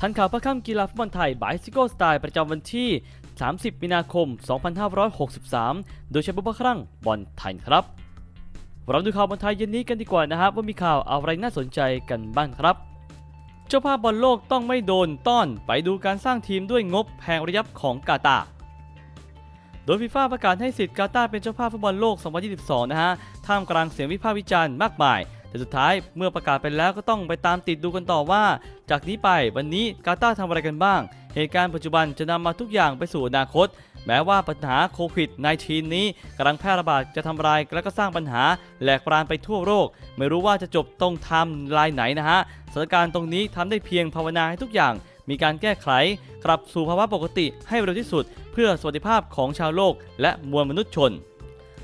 ทันข่าวพระค่ำกีฬาฟุตบอลไทยบายซิโก้สไตล์ประจำวันที่ 30 มีนาคม 2563 โดยใช้บุพครั้งบอลไทยครับ เราดูข่าวบอลไทยเย็นนี้กันดีกว่านะครับ ว่ามีข่าวอะไรน่าสนใจกันบ้างครับ เจ้าภาพบอลโลกต้องไม่โดนต้อนไปดูการสร้างทีมด้วยงบแพงระยับของกาตาร์โดยฟีฟ่าประกาศให้สิทธิ์กาตาร์เป็นเจ้าภาพฟุตบอลโลก 2022 นะฮะ ท่ามกลางเสียงวิพากษ์วิจารณ์มากมาย แต่สุดท้ายเมื่อประกาศไปแล้วก็ต้องไปตามติดดูกันต่อว่า จากนี้ไปวันนี้กาตาร์ทำอะไรกันบ้าง เหตุการณ์ปัจจุบันจะนำมาทุกอย่างไปสู่อนาคต แม้ว่าปัญหาโควิด -19 นี้กำลังแพร่ระบาดจะทำลายและก็สร้างปัญหาแหลกปรานไปทั่วโลกไม่รู้ว่าจะจบตรงไทม์ไลน์ไหนนะฮะสถานการณ์ตรงนี้ทำได้เพียงภาวนาให้ทุกอย่างมีการแก้ไขกลับสู่ภาวะปกติให้เร็วที่สุด เพื่อสวัสดิภาพของชาวโลก และมวลมนุษยชน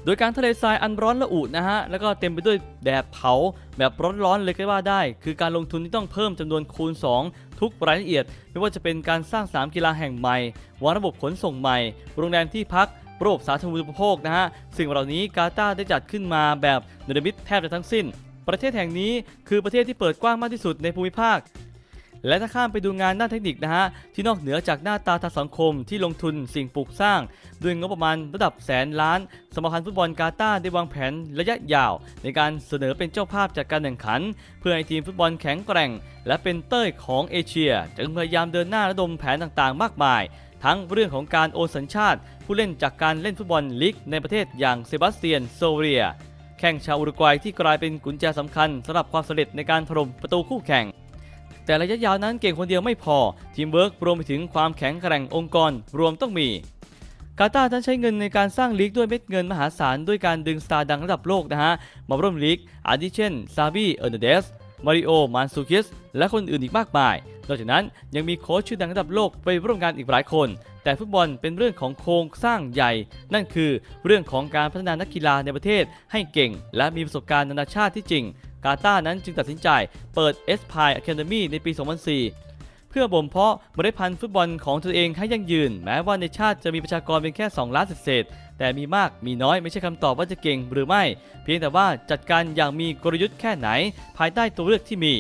โดยการทะเลทรายอันร้อนระอุนะฮะ แล้วก็เต็มไปด้วยแดดเผาแบบร้อนๆเลยก็ว่าได้ คือการลงทุนที่ต้องเพิ่มจำนวนคูณ 2 ทุกรายละเอียด ไม่ว่าจะเป็นการสร้างสนามกีฬาแห่งใหม่วางระบบขนส่งใหม่ โรงแรมที่พักระบบสาธารณูปโภคนะฮะ สิ่งเหล่านี้กาตาร์ได้จัดขึ้นมาแบบเนรมิตแทบจะทั้งสิ้น ประเทศแห่งนี้คือประเทศที่เปิดกว้างมากที่สุดในภูมิภาค และถ้าข้ามไปดูงานด้านเทคนิคนะฮะที่นอกเหนือจากหน้าตาทางสังคมที่ลงทุนสิ่งปลูกสร้าง ด้วยงบประมาณระดับแสนล้าน สมาพันธ์ฟุตบอลกาตาร์ได้วางแผนระยะยาว ในการเสนอเป็นเจ้าภาพจากการแข่งขัน เพื่อให้ทีมฟุตบอลแข็งแกร่ง และเป็นเต้ยของเอเชีย จึงพยายามเดินหน้าระดมแผนต่างๆ มากมายทั้งเรื่องของการโอนสัญชาติ ผู้เล่นจากการเล่นฟุตบอลลีกในประเทศอย่างเซบาสเตียนโซเรีย แข่งชาวอุรุกวัยที่กลายเป็นกุญแจสำคัญสำหรับความสำเร็จในการถล่มประตูคู่แข่ง แต่ระยะยาวนั้นเก่งคนเดียวไม่พอ ทีมเวิร์กรวมไปถึงความแข็งแกร่งองค์กรรวมต้องมี กาตาร์นั้นใช้เงินในการสร้างลีกด้วยเม็ดเงินมหาศาลด้วยการดึงสตาร์ดังระดับโลกนะฮะ มาร่วมลีกอาทิเช่นซาบีเออร์เนเดสมาริโอมานซูคิสและคนอื่นอีกมากมายนอกจากนั้นยังมีโค้ชชื่อดังระดับโลกไปร่วมงานอีกหลายคน แต่ฟุตบอลเป็นเรื่องของโครงสร้างใหญ่ นั่นคือเรื่องของการพัฒนานักกีฬาในประเทศให้เก่ง และมีประสบการณ์นานาชาติที่จริง กาตาร์นั้นจึงตัดสินใจเปิด s p i r e Academy ในปี 2004 เพื่อบ่มเพาะเมล็ดพันธุ์ฟุตบอลของตัวเองให้ยั่งยืน แม้ว่าในชาติจะมีประชากรเพียงแค่ 2 ล้านเศษ แต่มีมากมีน้อยไม่ใช่คำตอบว่าจะเก่งหรือไม่ เพียงแต่ว่าจัดการอย่างมีกลยุทธ์แค่ไหน ภายใต้ตัวเลือกที่มี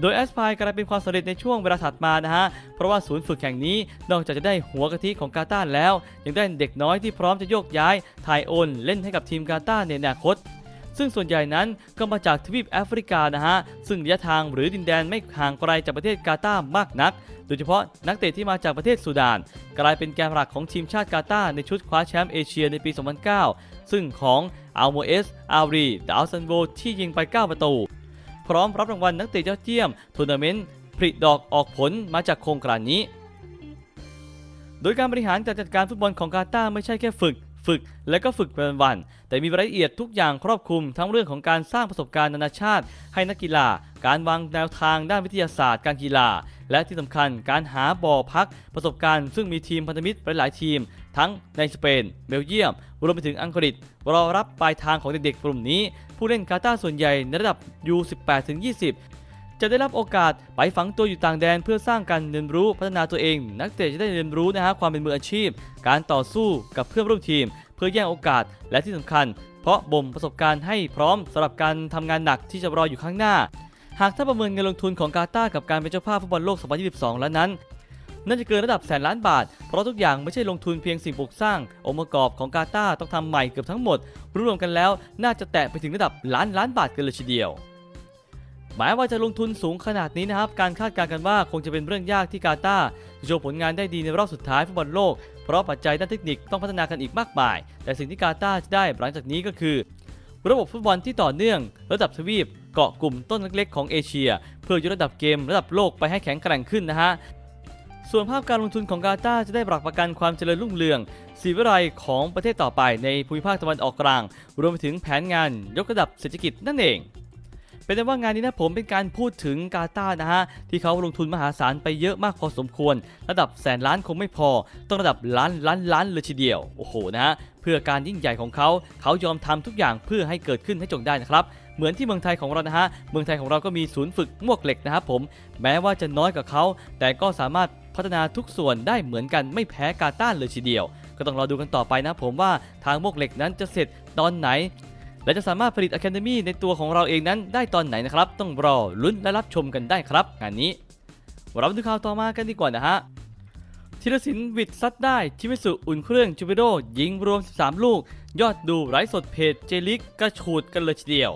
โดยแอสพายกลายเป็นความสำเร็จในช่วงเวลาถัดมานะฮะ เพราะว่าศูนย์ฝึกแห่งนี้ นอกจากจะได้หัวกะทิของกาตาร์แล้ว ยังได้เด็กน้อยที่พร้อมจะโยกย้าย ถ่ายโอน เล่นให้กับทีมกาตาร์ในอนาคต ซึ่งส่วนใหญ่นั้นก็มาจากทวีปแอฟริกานะฮะ ซึ่งระยะทางหรือดินแดนไม่ห่างไกลจากประเทศกาตาร์มากนัก โดยเฉพาะนักเตะที่มาจากประเทศสุดาน กลายเป็นแกนหลักของทีมชาติกาตาร์ในชุดคว้าแชมป์เอเชียในปี 2009 ซึ่งของอัลโมเอส อารีดาวซันโวที่ยิงไป 9 ประตู พร้อมรับรางวัลนักเตะยอดเยี่ยมทัวร์นาเมนต์ผลิดอกออกผลมาจากโครงการนี้โดยการบริหารการจัดการฟุตบอลของกาตาร์ไม่ใช่แค่ฝึก ฝึกและก็ฝึกเป็นวัน แต่มีรายละเอียดทุกอย่างครอบคลุมทั้งเรื่องของการสร้างประสบการณ์นานาชาติ ให้นักกีฬา การวางแนวทางด้านวิทยาศาสตร์ การกีฬา และที่สำคัญการหาบ่อพักประสบการณ์ซึ่งมีทีมพันธมิตรหลายๆทีม ทั้งในสเปน เบลเยียม รวมไปถึงอังกฤษรอรับปลายทางของเด็กๆกลุ่มนี้ ผู้เล่นกาตาร์ส่วนใหญ่ในระดับ U18-20 จะได้รับโอกาสไปฝังตัวอยู่ต่างแดนเพื่อสร้างการเรียนรู้พัฒนาตัวเอง นักเตะจะได้เรียนรู้นะฮะความเป็นมืออาชีพ การต่อสู้กับเพื่อนร่วมทีม เพื่อแย่งโอกาสและที่สำคัญ เพราะบ่มประสบการณ์ให้พร้อมสำหรับการทำงานหนักที่จะรออยู่ข้างหน้า หากถ้าประเมินเงินลงทุนของกาตาร์กับการเป็นเจ้าภาพฟุตบอลโลก 2022 แล้วนั้นน่าจะเกินระดับแสนล้านบาท เพราะทุกอย่างไม่ใช่ลงทุนเพียงสิ่งปลูกสร้าง องค์ประกอบของกาตาร์ต้องทำใหม่เกือบทั้งหมด รวมกันแล้วน่าจะแตะไปถึงระดับล้านล้านบาทกันเลยทีเดียว หมายว่าจะลงทุนสูงขนาดนี้นะครับ การคาดการณ์กันว่าคงจะเป็นเรื่องยากที่กาตาร์จะโชว์ผลงานได้ดีในรอบสุดท้ายฟุตบอลโลก เพราะปัจจัยด้านเทคนิคต้องพัฒนากันอีกมากมาย แต่สิ่งที่กาตาร์จะได้หลังจากนี้ก็คือ ระบบฟุตบอลที่ต่อเนื่อง ระดับทวีป เกาะกลุ่มต้นเล็กๆของเอเชีย เพื่อยกระดับเกมระดับโลกไปให้แข็งแกร่งขึ้นนะฮะส่วนภาพการลงทุนของกาตาร์จะได้หลักประกันความเจริญรุ่งเรืองสีวิไลของประเทศต่อไปในภูมิภาคตะวันออกกลาง รวมไปถึงแผนงานยกระดับเศรษฐกิจนั่นเอง เป็นแต่ว่างานนี้นะผมเป็นการพูดถึงกาตาร์นะฮะที่เขาลงทุนมหาศาลไปเยอะมากพอสมควร ระดับแสนล้านคงไม่พอ ต้องระดับล้านล้านล้านเลยทีเดียวโอ้โหนะฮะเพื่อการยิ่งใหญ่ของเขาเขายอมทำทุกอย่างเพื่อให้เกิดขึ้นให้จงได้นะครับเหมือนที่เมืองไทยของเรานะฮะ เมืองไทยของเราก็มีศูนย์ฝึกมวกเหล็กนะครับผม แม้ว่าจะน้อยกว่าเขา แต่ก็สามารถพัฒนาทุกส่วนได้เหมือนกันไม่แพ้กาตาร์เลยทีเดียว ก็ต้องรอดูกันต่อไปนะผมว่าทางมวกเหล็กนั้นจะเสร็จตอนไหน และจะสามารถผลิต Academy ในตัวของเราเองนั้นได้ตอนไหนนะครับ ต้องรอลุ้นและรับชมกันได้ครับ งานนี้เราดูข่าวต่อมากันดีกว่านะฮะธีรศิลป์วิดซัดได้ชิมิสุอุ่นเครื่องจูบิโดยิงรวม 13 ลูก ยอดดูไร้สดเพจเจลิกกระฉูดกันเลยทีเดียว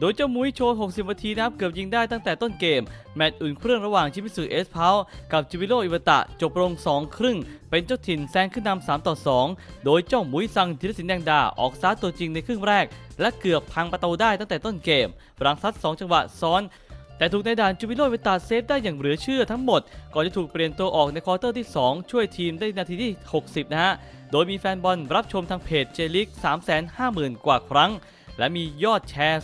โดยเจ้ามุ้ยโชว์ 60 นาทีนะครับเกือบยิงได้ตั้งแต่ต้นเกม แมตช์อุ่นเครื่องระหว่างชิมิสุเอสพาวกับจูบิโรอิวตะจบลง 2 ครึ่ง เป็นเจ้าถิ่นแซงขึ้นนำ3ต่อ 2 โดยเจ้ามุ้ยซังธีรศิลป์แดงดาออกสตาร์ทตัวจริงในครึ่งแรก และเกือบพังประตูได้ตั้งแต่ต้นเกมหลังซัด 2 จังหวะซ้อนแต่ถูกในด่านจูบิโรอิวตะเซฟได้อย่างเหลือเชื่อทั้งหมด ก่อนจะถูกเปลี่ยนตัวออกในควอเตอร์ที่ 2 ช่วยทีมได้นาทีที่ 60 นะฮะ โดยมีแฟนบอลรับชมทางเพจเจลิก 350,000 กว่าครั้ง และมียอดแชร์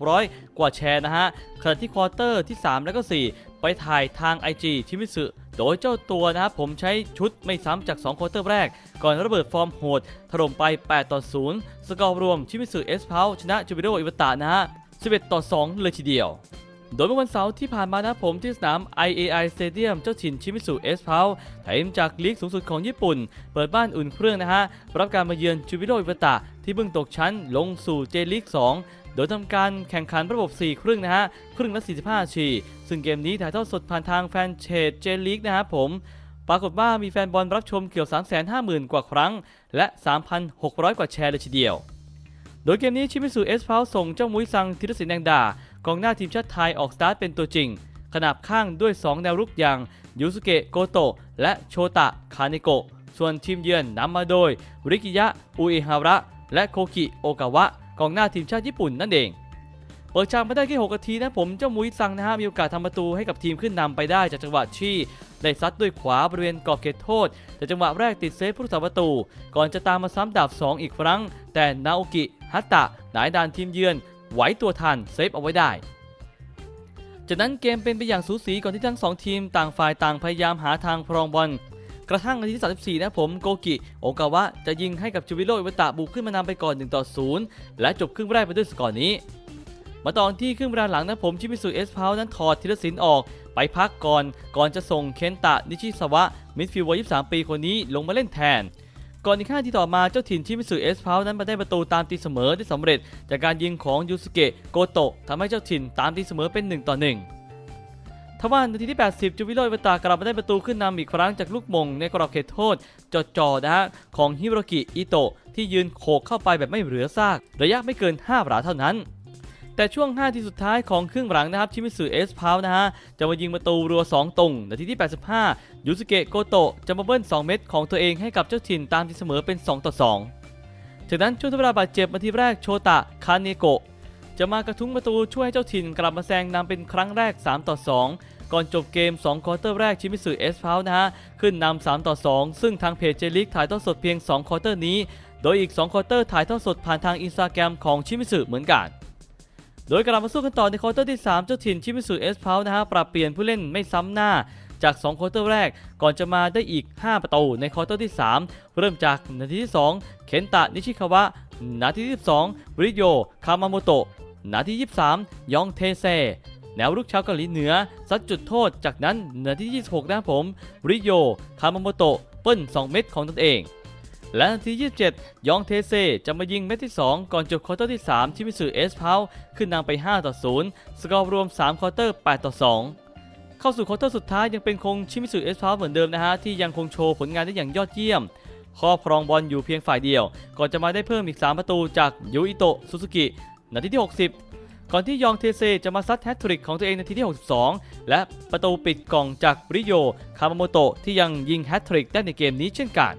3,600 กว่าแชร์นะฮะขณะที่ควอเตอร์ที่ 3 และก็ 4 ไปถ่ายทาง IG ชิมิสึโดยเจ้าตัวนะครับผมใช้ชุดไม่ซ้ำจาก2ควอเตอร์แรก ก่อนระเบิดฟอร์มโหด ถล่มไป 8 ต่อ 0 สกอร์รวมชิมิสึเอสเพาชนะจูบิโดอิวตะนะฮะ11 ต่อ 2 เลยทีเดียว โดยเมื่อวันเสาร์ที่ผ่านมานะผมที่สนาม IAI Stadium เจ้าถิ่นชิมิสุเอสพาวทีมจากลีกสูงสุดของญี่ปุ่น เปิดบ้านอุ่นเครื่องนะฮะ รับการมาเยือนจูบิโดอิวตะที่เพิ่งตกชั้นลงสู่เจลีก 2 โดยทำการแข่งขันระบบ 4 ครึ่งนะฮะ ครึ่งละ 45นาทีซึ่งเกมนี้ถ่ายทอดสดผ่านทางแฟนเพจเจลีกนะฮะผมปรากฏว่ามีแฟนบอลรับชมเกือบ 350,000 กว่าครั้ง และ 3,600 กว่าแชร์เลยทีเดียว โดยเกมนี้ชิมิสุเอสพาวส่งเจ้ามุ้ยซังธีรศิลป์แดงดา กองหน้าทีมชาติไทยออกสตาร์ทเป็นตัวจริง ขนาบข้างด้วย 2 แนวรุกอย่างยูสุเกะโกโตะและโชตะคาเนโกะส่วนทีมเยือนนำมาโดย ริกิยะอุเอฮาระและโคกิโอกาวะกองหน้าทีมชาติญี่ปุ่นนั่นเอง เปิดฉากมาได้แค่6นาทีนะผมเจ้ามุยซังนะฮะมีโอกาสทำประตูให้กับทีมขึ้นนำไปได้จากจังหวะที่ได้ซัดด้วยขวาบริเวณกรอบเขตโทษ แต่จังหวะแรกติดเซฟผู้รักษาประตู ก่อนจะตามมาซ้ำดาบ 2 อีกครั้ง แต่นาโอกิฮัตตะนายดานทีมเยือน ไหวตัวทันเซฟเอาไว้ได้ จากนั้นเกมเป็นไปอย่างสูสีก่อนที่ทั้งสองทีมต่างฝ่ายต่างพยายามหาทางพรองบอลกระทั่งนาทีที่34 นะผมโกกิโอกาวะจะยิงให้กับจูบิโรอิวตะบุกขึ้นมานำไปก่อน1ต่อ0และจบครึ่งแรกไปด้วยสกอร์นี้ มาตอนที่ครึ่งเวลาหลังนะผมชิมิสุเอสพาวนั้นถอดธีรศิลป์ออกไปพักก่อน ก่อนจะส่งเคนตะนิชิสวะมิดฟิลด์วัย 23 ปีคนนี้ลงมาเล่นแทน ก่อนอีก5นาที่ต่อมาเจ้าถิ่นชิมิสุเอสพาวนั้นมาได้ประตูตามตีเสมอได้สำเร็จ จากการยิงของยูสุเกะโกโตะทำให้เจ้าถิ่นตามตีเสมอเป็น1ต่อ1ทว่านาทีที่ 80 จูวิโรอิวตากลับมาได้ประตูขึ้นนำอีกครั้งจากลูกมงในกรอบเขตโทษจ่อๆนะฮะของฮิโรกิอิโตะที่ยืนโขกเข้าไปแบบไม่เหลือซาก ระยะไม่เกิน 5หลาเท่านั้น แต่ช่วง 5 ทีสุดท้ายของครึ่งหลังนะครับชิมิสึเอสพาวนะฮะจะมายิงประตูรัว 2ตรงนาทีที่ 85 ยูสุเกะโกโตะจะมาเบิ้ล 2 เม็ดของตัวเองให้กับเจ้าถิ่นตามที่เสมอเป็น 2 ต่อ 2 จากนั้นช่วงทเวลาบาดเจ็บนาทีแรกโชตะคาเนโกะจะมากระทุ้งประตูช่วยให้เจ้าถิ่นกลับมาแซงนำเป็นครั้งแรก 3 ต่อ 2 ก่อนจบเกม 2 ควอเตอร์แรกชิมิสึเอสพาวนะฮะขึ้นนำ3ต่อ 2 ซึ่งทางเพจเจลิกถ่ายทอดสดเพียง 2 ควอเตอร์นี้ โดยอีก 2 ควอเตอร์ถ่ายทอดสดผ่านทางอินสตาแกรมของชิมิสึเหมือนกัน โดยกลับมาสู้กันต่อในควอเตอร์ที่ 3 เจ้าถิ่นชิมิสุเอสพาวนะฮะปรับเปลี่ยนผู้เล่นไม่ซ้ำหน้าจาก2ควอเตอร์แรก ก่อนจะมาได้อีก 5 ประตูในควอเตอร์ที่ 3 เริ่มจากนาทีที่ 2 เคนตะนิชิคาวะ นาทีที่2ริโยคามาโมโตะ นาที 23 ยองเทเซ แนวรุกชาวเกาหลีเหนือซัดจุดโทษจากนั้นนาทีที่ 26 นะผมริโยคามาโมโตะเปิ้ล 2 เม็ดของตนเอง และนาที 27 ยองเทเซจะมายิงเม็ดที่ 2 ก่อนจบควอเตอร์ที่ 3 ที่มิสึเอสพาวขึ้นนำไป 5 ต่อ 0 สกอร์รวม 3 ควอเตอร์ 8 ต่อ 2 เข้าสู่ควอเตอร์สุดท้ายยังเป็นคงชิมิสึเอสพาวเหมือนเดิมนะฮะ ที่ยังคงโชว์ผลงานได้อย่างยอดเยี่ยมครอบครองบอลอยู่เพียงฝ่ายเดียว ก่อนจะมาได้เพิ่มอีก 3 ประตูจากยูอิโตะซูซูกินาทีที่ 60 ก่อนที่ยองเทเซจะมาซัดแฮตทริกของตัวเองนาทีที่ 62 และประตูปิดกล่องจากริโยคามาโมโตะที่ยังยิงแฮตทริกได้ในเกมนี้เช่นกัน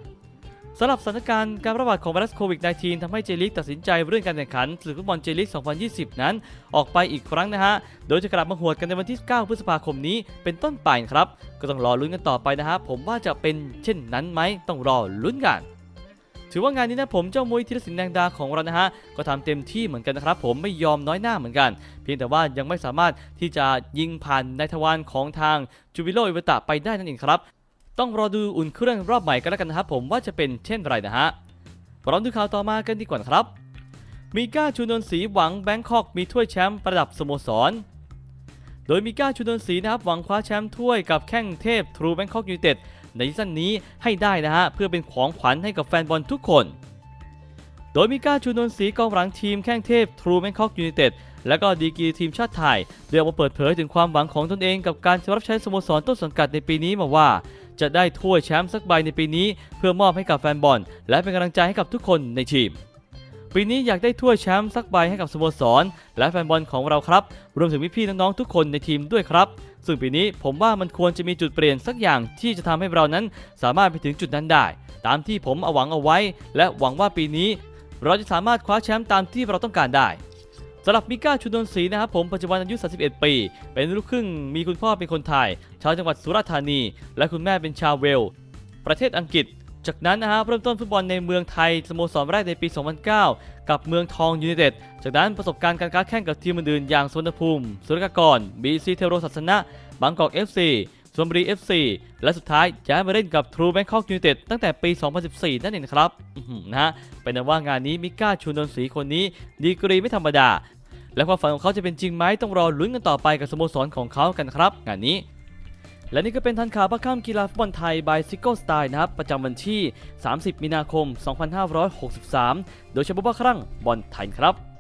สำหรับสถานการณ์การระบาดของไวรัสโควิด -19 ทำให้เจลิกตัดสินใจเรื่องการแข่งขันศึกฟุตบอลเจลิก 2020 นั้น ออกไปอีกครั้งนะฮะ โดยจะกลับมาหวดกันในวันที่ 9 พฤษภาคมนี้เป็นต้นไปครับ ก็ต้องรอลุ้นกันต่อไปนะฮะ ผมว่าจะเป็นเช่นนั้นไหมต้องรอลุ้นกันถือว่างานนี้นะผมเจ้ามุ้ยธีรศิลป์แดงดาของเรานะฮะก็ทำเต็มที่เหมือนกันนะครับ ผมไม่ยอมน้อยหน้าเหมือนกัน เพียงแต่ว่ายังไม่สามารถที่จะยิงผ่านในทวารของทางจูบิโลอิวตะไปได้นั่นเองครับ ต้องรอดูอุ่นเครื่องรอบใหม่กันแล้วกันนะครับผมว่าจะเป็นเช่นไรนะฮะเราดูข่าวต่อมากันดีกว่านะครับ มีก้าชูนนท์ศรีหวังแบงคอกมีถ้วยแชมป์ประดับสโมสร โดยมีก้าชูนนท์ศรีนะครับหวังคว้าแชมป์ถ้วยกับแข้งเทพทรูแบงคอกยูไนเต็ดในซีซั่นนี้ให้ได้นะฮะเพื่อเป็นของขวัญให้กับแฟนบอลทุกคน โดยมีก้าชูนนท์ศรีกองหลังทีมแข้งเทพทรูแบงคอกยูไนเต็ดและก็ดีกีทีมชาติไทยโดยออกมาเปิดเผยถึงความหวังของตนเองกับการรับใช้สโมสรต้นสังกัดในปีนี้มาว่า จะได้ถ้วยแชมป์สักใบในปีนี้ เพื่อมอบให้กับแฟนบอล และเป็นกำลังใจให้กับทุกคนในทีม ปีนี้อยากได้ถ้วยแชมป์สักใบให้กับสโมสร และแฟนบอลของเราครับ รวมถึงพี่ๆน้องๆทุกคนในทีมด้วยครับ ซึ่งปีนี้ผมว่ามันควรจะมีจุดเปลี่ยนสักอย่างที่จะทำให้เรานั้น สามารถไปถึงจุดนั้นได้ ตามที่ผมเอาหวังเอาไว้ และหวังว่าปีนี้ เราจะสามารถคว้าแชมป์ตามที่เราต้องการได้ สำหรับมิก้าชุนนศรีนะครับผมปัจจุบันอายุ 31 ปี เป็นลูกครึ่งมีคุณพ่อเป็นคนไทย ชาวจังหวัดสุราษฎร์ธานี และคุณแม่เป็นชาวเวล ประเทศอังกฤษ จากนั้นนะฮะเริ่มต้นฟุตบอลในเมืองไทย สโมสรแรกในปี 2009 กับเมืองทองยูไนเต็ด จากนั้นประสบการณ์การค้าแข่งกับทีมอื่นๆอย่างสวนภูมิ สุรกากรบีซีเทโรศาสนะบางกอก FC ชลบุรี FC และสุดท้ายย้ายมาเล่นกับทรูแบงคอกยูไนเต็ดตั้งแต่ปี 2014 นั่นเองครับนะฮะเป็นนว่างานนี้มิก้าชูนนทรีคนนี้ ดีกรีไม่ธรรมดา และความฝันของเขาจะเป็นจริงไหมต้องรอลุ้นกันต่อไปกับสโมสรของเขากันครับ งานนี้ และนี่ก็เป็นทันข่าวประข้ามกีฬาฟุตบอลไทย by s i c o Style นะครับ ประจำวันที่ 30 มีนาคม 2563 โดยเฉพาะครั้งบอลไทยครับ